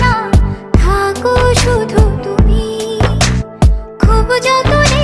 না থাকো শুধু তুমি। খুব যতনে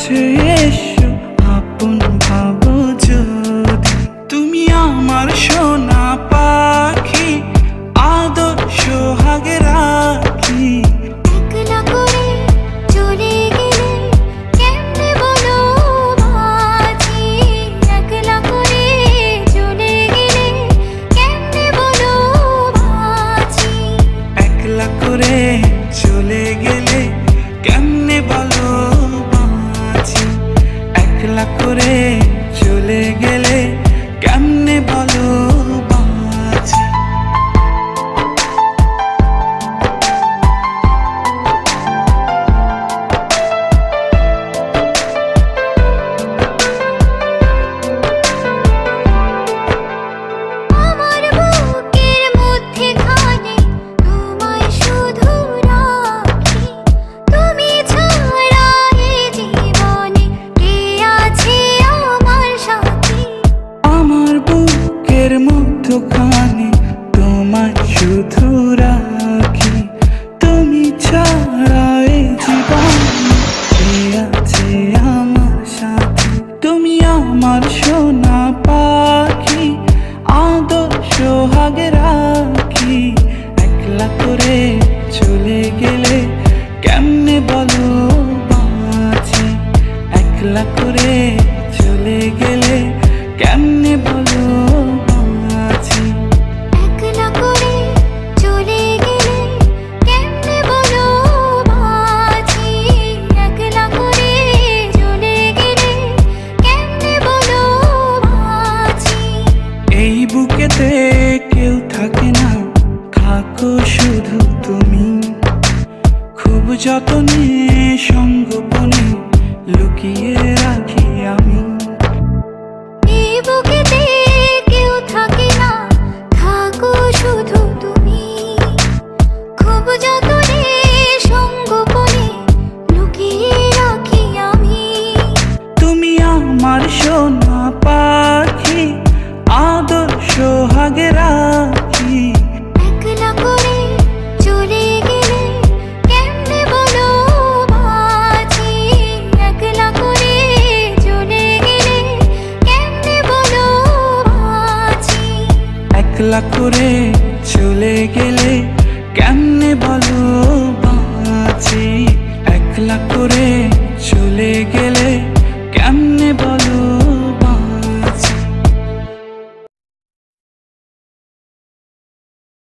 কাছে এসো একলা করে চলে গেলে বুকের মধ্যখানে তোমার শুধু রাখি। তুমি ছাড়া এই জীবন আছে আমার সাথে? তুমি আমার সোনা পাখি আদর্শ হাগে রাখি। একলা করে চলে গেলে কেমনে বলো বাঁচি? একলা করে চলে গেলে কেমনে বলো বাঁচি একলা করে চলে গেলে কেমনে বলো মাঝি একলা করে চলে গেলে কেমনে বলো মাঝি এই বুকেতে কেউ থাকে না থাকো শুধু তুমি। খুব যতনে সঙ্গোপনে আমার সোনা পাখি আদর্শ সোহাগে রাখি। একলা করে চলে গেলে কেমনে বলো বাজি একলা করে চলে গেলে কেমনে বলো বাজি করে চলে গেলে কেমনে বলো বাজি একলা করে